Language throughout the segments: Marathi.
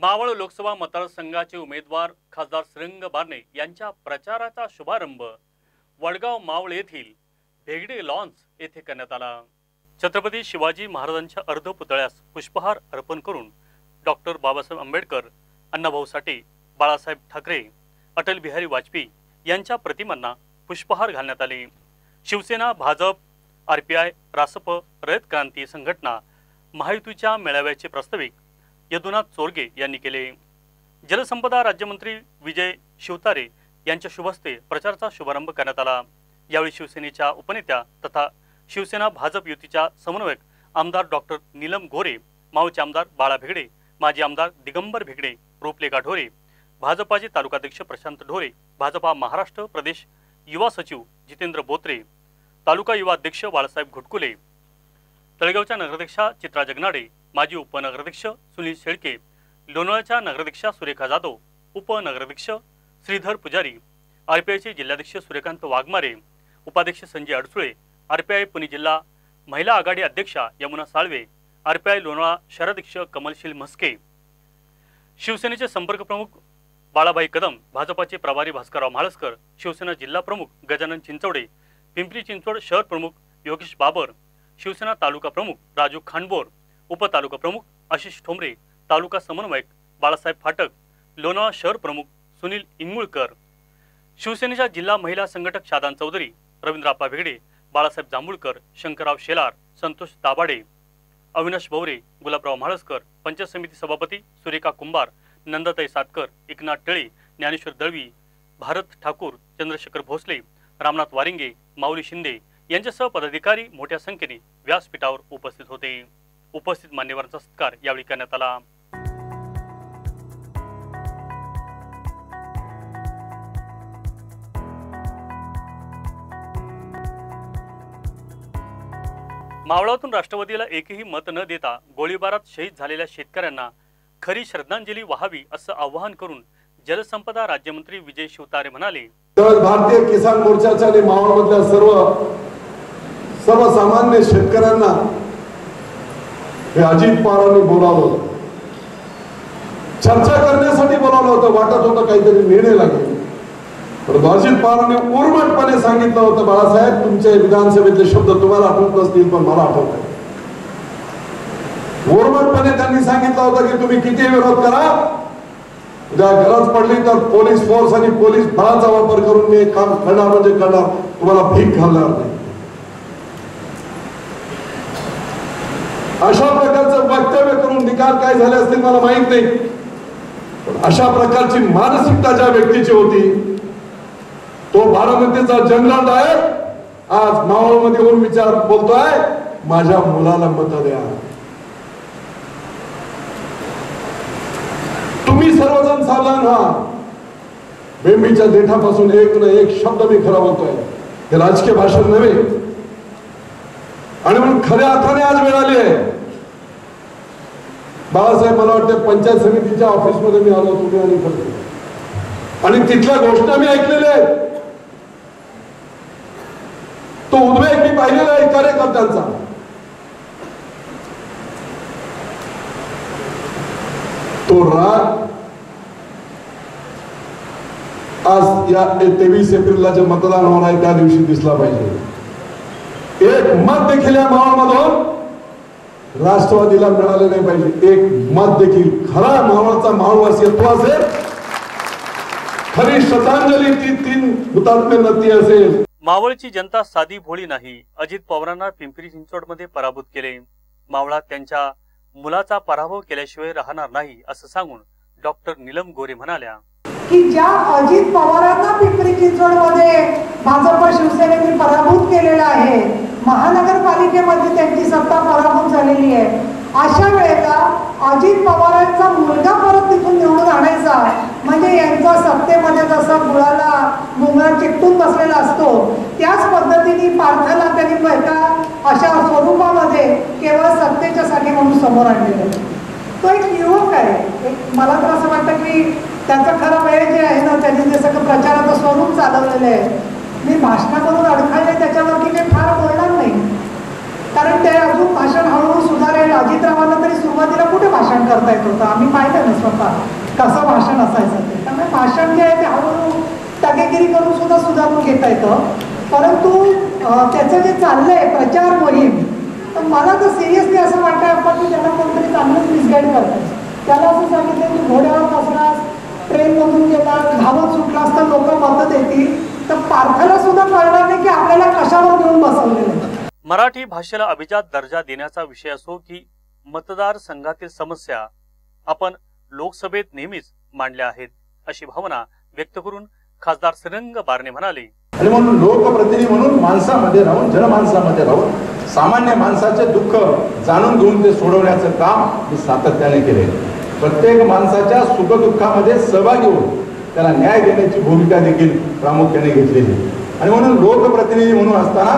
मावळ लोकसभा मतदारसंघाचे उमेदवार खासदार श्रंग बारणे यांच्या प्रचाराचा शुभारंभ वडगाव मावळ येथील भेगडे लॉन्स येथे करण्यात आला. छत्रपती शिवाजी महाराजांच्या अर्धपुतळ्यास पुष्पहार अर्पण करून डॉक्टर बाबासाहेब आंबेडकर अण्णाभाऊ साठे बाळासाहेब ठाकरे अटल बिहारी वाजपेयी यांच्या प्रतिमांना पुष्पहार घालण्यात आले. Shiv Sena BJP R P I RSP Rayat Kranti Sanghatana महायुतीच्या मेळाव्याचे प्रास्ताविक यदुनाथ चोरगे यांनी केले. जलसंपदा राज्यमंत्री विजय शिवतारे यांच्या शुभस्ते प्रचाराचा शुभारंभ करण्यात आला. यावेळी शिवसेनेच्या उपनेत्या तथा शिवसेना भाजप युतीच्या समन्वयक आमदार डॉक्टर नीलम गोरे माऊचे आमदार बाळा भेगडे माजी आमदार दिगंबर भेगडे रूपलेखा ढोरे भाजपाचे तालुकाध्यक्ष प्रशांत ढोरे भाजपा महाराष्ट्र प्रदेश युवा सचिव जितेंद्र बोत्रे तालुका युवा अध्यक्ष बाळासाहेब घुटकुले तळेगावच्या नगराध्यक्षा चित्रा जगनाडे माजी उपनगराध्यक्ष सुनील शेळके लोणावळ्याच्या नगराध्यक्षा सुरेखा जाधव उपनगराध्यक्ष श्रीधर पुजारी आरपीआयचे जिल्हाध्यक्ष सूर्यकांत वाघमारे उपाध्यक्ष संजय अडसुळे आरपीआय पुणे जिल्हा महिला आघाडी अध्यक्षा यमुना साळवे आरपीआय लोणावळा शहराध्यक्ष कमलशील म्हस्के. शिवसेनेचे संपर्क प्रमुख बाळाभाई कदम भाजपाचे प्रभारी भास्करराव म्हाळसकर शिवसेना जिल्हा प्रमुख गजानन चिंचवडे पिंपरी चिंचवड शहर प्रमुख योगेश बाबर शिवसेना तालुका प्रमुख राजू खांडबोर उपतालुका प्रमुख आशिष ठोंबरे तालुका समन्वयक बाळासाहेब फाटक लोणावळा शहर प्रमुख सुनील इंगुळकर. शिवसेनेच्या जिल्हा महिला संघटक शादान चौधरी रवींद्राप्पा भेगडे बाळासाहेब जांभूळकर शंकरराव शेलार संतोष दाभाडे अविनाश भवरे गुलाबराव म्हाळसकर पंचायत समिती सभापती सुरेखा कुंभार नंदाताई सातकर एकनाथ टळे ज्ञानेश्वर दळवी भारत ठाकूर चंद्रशेखर भोसले रामनाथ वारिंगे माऊली शिंदे यांच्यासह पदाधिकारी मोठ्या संख्येने व्यासपीठावर उपस्थित होते. उपस्थित मान्यवरांचा सत्कार यावेळी करण्यात आला. मावळातून राष्ट्रवादीला एकही मत न देता गोळीबारात शहीद झालेल्या शेतकऱ्यांना खरी श्रद्धांजली व्हावी असं आवाहन करून जलसंपदा राज्यमंत्री विजय शिवतारे म्हणाले. तर भारतीय किसान मोर्चाच्या आणि मावळमधल्या सर्व सर्वसामान्य शेतकऱ्यांना हे अजित पवारांनी बोलावलं चर्चा करण्यासाठी बोलावलं होतं. वाटत होतं काहीतरी निर्णय लागेल. परंतु अजित पवारांनी उर्मटपणे सांगितलं होतं बाळासाहेब तुमचे विधानसभेतले शब्द तुम्हाला आठवत नसतील पण मला आठवत उर्मटपणे त्यांनी सांगितलं होतं की तुम्ही किती विरोध करा. उद्या गरज पडली तर पोलीस फोर्स आणि पोलीस बळाचा वापर करून मी काम करणार म्हणजे करणार. तुम्हाला भीक घालणार नाही. अशा प्रकारचं वक्तव्य करून निकाल काय झाले असतील मला माहीत नाही. पण अशा प्रकारची मानसिकता ज्या व्यक्तीची होती तो बारामतीचा जनरल डायर आज मावळमध्ये येऊन विचार बोलतोय माझ्या मुलाला मत द्या. तुम्ही सर्वजण सावधान व्हा बेंबीच्या देठापासून एक ना एक शब्द मी खरा बोलतोय. हे राजकीय भाषण नव्हे. आणि म्हणून खऱ्या अर्थाने आज मिळाली आहे. बाळासाहेब मला वाटतं पंचायत समितीच्या ऑफिसमध्ये मी आलो तुम्ही आणि आणि तिथल्या घोषणा मी ऐकलेल्या आहेत. तो उद्वेग मी पाहिलेला आहे कार्यकर्त्यांचा. तो राग आज या तेवीस एप्रिलला जे मतदान होणार आहे त्या दिवशी दिसला पाहिजे. एक मत देखील या मावळमधून राष्ट्रवादीला मिळाले नाही पाहिजे. एक मत देखील. खरा मावळचा मावळवासियत्व असेल. खरी श्रद्धांजली ती तीन हुतात्म्यांना ती असेल. मावळची जनता साधी भोळी नाही. अजित पवारांना पिंपरी चिंचवडमध्ये पराभूत केले. मावळात त्यांच्या मुलाचा पराभव केल्याशिवाय राहणार नाही असं सांगून डॉक्टर नीलम गोरे म्हणाल्या. की ज्या अजित पवारांना पिंपरी चिंचवडमध्ये भाजप शिवसेनेने पराभूत केलेला आहे महानगरपालिकेमध्ये त्यांची सत्ता पराभूत झालेली आहे. अशा वेळेला अजित पवारांचा मुलगा परत तिथून निवडून आणायचा म्हणजे यांचा सत्तेमध्ये जसा मुळाला मुंगळा चिकटून बसलेला असतो त्याच पद्धतीने पार्थाला त्यांनी एका अशा स्वरूपामध्ये केवळ सत्तेच्यासाठी म्हणून समोर आणलेलं आहे. तो एक युवक आहे. एक मला तर असं वाटतं की त्याचं खरं वेळ जे आहे ना त्याने जे सगळं प्रचाराचं स्वरूप चालवलेलं आहे. मी भाषणं करून अडखळले त्याच्यावरती काही फार बोलणार नाही. कारण ते अजून भाषण हळूहळू सुधारेल अजितरावांना तरी सुरुवातीला कुठे भाषण करता येत होतं? आम्ही पाहिलं ना स्वतः कसं भाषण असायचं ते. त्यामुळे भाषण जे आहे ते हळूहळू टकेगिरी करून सुद्धा सुधारून घेता येतं. परंतु त्याचं जे चाललंय प्रचार मोहीम तर मला तर सिरियसली असं वाटतं आपण की त्याला कोणतरी चांगलंच मिसगाईड करतोय. त्याला असं सांगितलं की घोड्यावर बसलास ट्रेनमधून गेलास धावत सुटलास तर लोक मतं देतील. तर पार्थाला सुद्धा कळणार नाही की आपल्याला कशावर घेऊन बसवलेलं मराठी भाषेला अभिजात दर्जा देण्याचा विषय असो की मतदारसंघातील समस्या आपण लोकसभेत नेहमीच मांडल्या आहेत अशी भावना व्यक्त करून खासदार श्रीरंग बारणे म्हणाले. आणि म्हणून लोकप्रतिनिधी म्हणून माणसामध्ये राहून जनमानसामध्ये राहून सामान्य माणसाचे दुःख जाणून घेऊन ते सोडवण्याचं काम मी सातत्याने केले प्रत्येक माणसाच्या सुखदुःखामध्ये सहभागी होऊन त्याला न्याय देण्याची भूमिका देखील प्रामुख्याने घेतलेली आहे. आणि म्हणून लोकप्रतिनिधी म्हणून असताना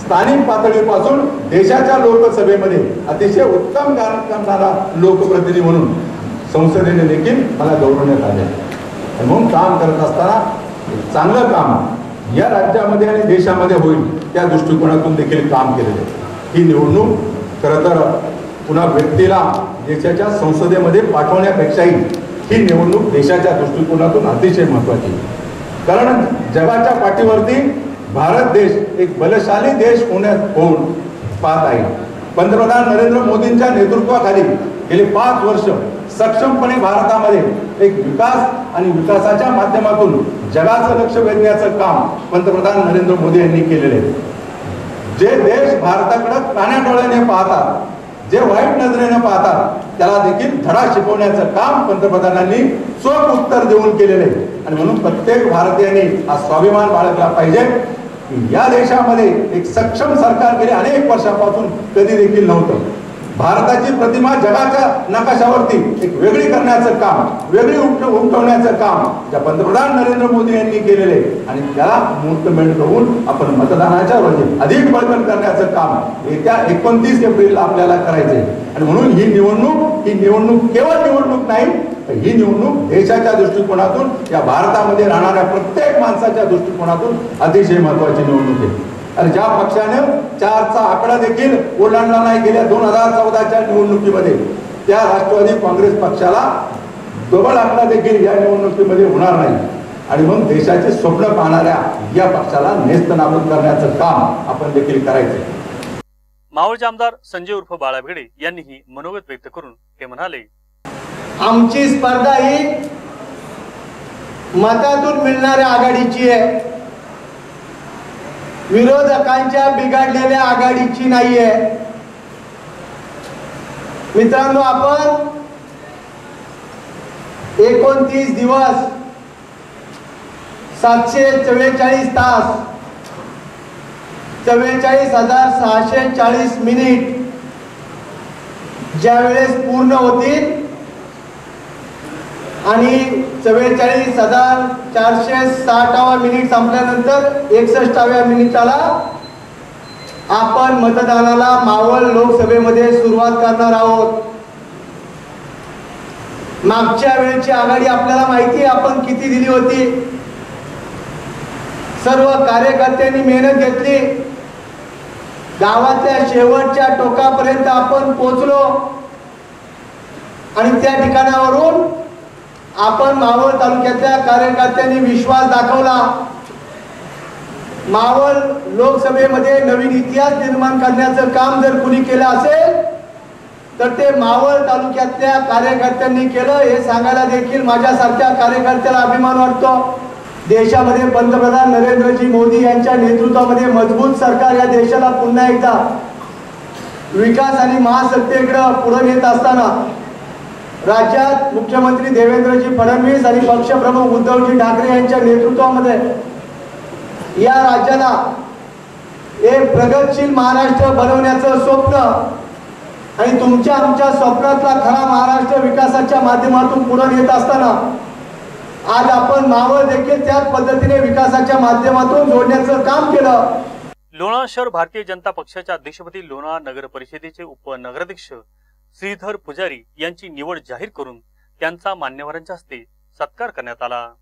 स्थानिक पातळीपासून देशाच्या लोकसभेमध्ये अतिशय उत्तम काम करणारा लोकप्रतिनिधी म्हणून संसदेने देखील मला गौरवण्यात आले आणि म्हणून काम करत असताना चांगलं काम या राज्यामध्ये आणि देशामध्ये होईल त्या दृष्टिकोनातून देखील काम केलेलं आहे ही निवडणूक खरं तर पुन्हा व्यक्तीला देशाच्या संसदेमध्ये पाठवण्यापेक्षाही ही निवडणूक देशाच्या दृष्टिकोनातून अतिशय महत्वाची कारण जगाच्या पाठीवरती भारत देश एक बलशाली देश होण्यात होऊन पाहत आहे. पंतप्रधान नरेंद्र मोदींच्या नेतृत्वाखाली गेली पाच वर्ष सक्षमपणे भारतामध्ये एक विकास आणि विकासाच्या माध्यमातून जगाचं लक्ष वेधण्याचं काम पंतप्रधान नरेंद्र मोदी यांनी केलेले आहे. जे देश भारताकडे कान्या डोळ्याने पाहतात जे वाईट नजरेने पाहतात त्याला देखील धडा शिकवण्याचं काम पंतप्रधानांनी चोख उत्तर देऊन केलेलं. आहे आणि म्हणून प्रत्येक भारतीयाने हा स्वाभिमान बाळगला पाहिजे. की या देशामध्ये एक सक्षम सरकार गेले अनेक वर्षापासून कधी देखील नव्हतं. भारताची प्रतिमा जगाच्या नकाशावरती एक वेगळी करण्याचं काम वेगळी उमट उमटवण्याचं काम त्या पंतप्रधान नरेंद्र मोदी यांनी केलेले आणि त्याला मुहूर्तमेंट करून आपण मतदानाच्या रोजी अधिक बळकट करण्याचं काम येत्या एकोणतीस एप्रिलला आपल्याला करायचे. आणि म्हणून ही निवडणूक ही निवडणूक केवळ निवडणूक नाही ही निवडणूक देशाच्या दृष्टिकोनातून या भारतामध्ये राहणाऱ्या प्रत्येक माणसाच्या दृष्टिकोनातून अतिशय महत्वाची निवडणूक आहे. आणि ज्या पक्षानं चारचा आकडा देखील ओलांडला नाही गेल्या दोन हजार चौदाच्या निवडणुकीमध्ये त्या राष्ट्रवादी काँग्रेस पक्षाला डबल आकडा देखील या निवडणुकीमध्ये होणार नाही. आणि मग देशाचे स्वप्न पाहणाऱ्या या पक्षाला नेस्त नाबूद करण्याचं काम आपण देखील करायचं. मावळचे आमदार संजय उर्फ बाळा भिडे यांनीही मनोगत व्यक्त करून ते म्हणाले आमची स्पर्धा ही मतातून मिळणाऱ्या आघाडीची आहे. विरोधकांच्या बिघडलेल्या आघाडीची नाहीये. मित्रांनो आपण एकोणतीस दिवस सातशे चव्वेचाळीस तास चव्वेचाळीस हजार सहाशे चाळीस मिनिट ज्या वेळेस पूर्ण होतील आणि चव्वेचाळीस हजार चारशे साठावा मिनिट संपल्यानंतर एकसष्टाव्या मिनिटाला आपण मतदानाला मावळ लोकसभेमध्ये सुरुवात करणार आहोत. मागच्या वेळेची आघाडी आपल्याला माहिती आपण किती दिली होती. सर्व कार्यकर्त्यांनी मेहनत घेतली. गावातल्या शेवटच्या टोकापर्यंत आपण पोचलो आणि त्या ठिकाणावरून आपण मावळ तालुक्यातल्या कार्यकर्त्यांनी विश्वास दाखवला. मावळ लोकसभेमध्ये नवीन इतिहास निर्माण करण्याचं काम जर कुणी केलं असेल तर ते मावळ तालुक्यातल्या कार्यकर्त्यांनी केलं. हे सांगायला देखील माझ्यासारख्या कार्यकर्त्याला अभिमान वाटतो. देशामध्ये पंतप्रधान नरेंद्रजी मोदी यांच्या नेतृत्वामध्ये मजबूत सरकार या देशाला पुन्हा एकदा विकास आणि महासत्तेकडं पुढे नेत असताना राज्यात मुख्यमंत्री देवेंद्रजी फडणवीस आणि पक्षप्रमुख उद्धवजी ठाकरे यांच्या नेतृत्वामध्ये या राज्याला एक प्रगतशील महाराष्ट्र बनवण्याचं स्वप्न आणि तुमच्या आमच्या स्वप्नातला खरा महाराष्ट्र विकासाच्या माध्यमातून पुढे येत असताना आज आपण मावळ देखील त्याच पद्धतीने विकासाच्या माध्यमातून जोडण्याचं काम केलं. लोणा शहर भारतीय जनता पक्षाच्या अध्यक्षपदी लोणा नगर परिषदेचे उपनगराध्यक्ष श्रीधर पुजारी यांची निवड जाहीर करून त्यांचा मान्यवरांच्या हस्ते सत्कार करण्यात आला.